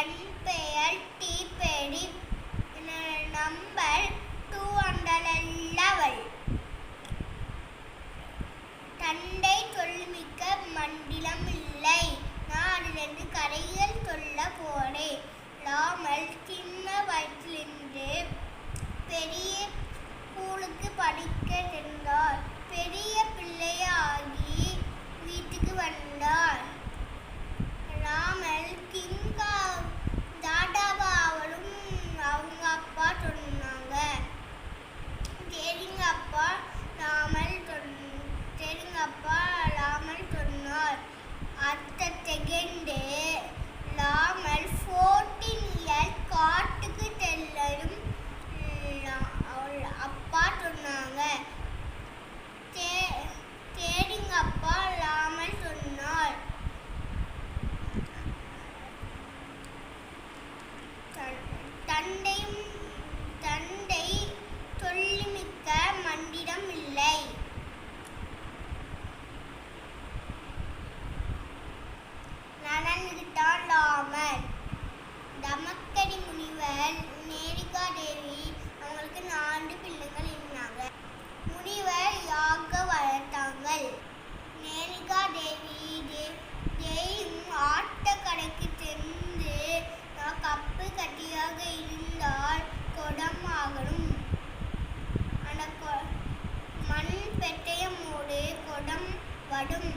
என் பெயர் டி பெரி number two hundred level தண்டை தொழில்மிக்க மண்டலம் இல்லை நான் இரண்டு கரைகள் சொல்ல போ வாழ்ந்துகிட்டான் ராமர் தமக்கடி முனிவர் நேரிகா தேவி அவங்களுக்கு நான்கு பிள்ளைகள் இருந்தாங்க. முனிவர் யாக வளர்த்தாங்க நேரிகா தேவி தேயும் ஆட்ட கடைக்கு சென்று கப்பு கட்டியாக இருந்தால் கொடமாகணும் மண் பெட்டயமோடு கொடம் வடும்.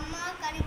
అమ్మ కని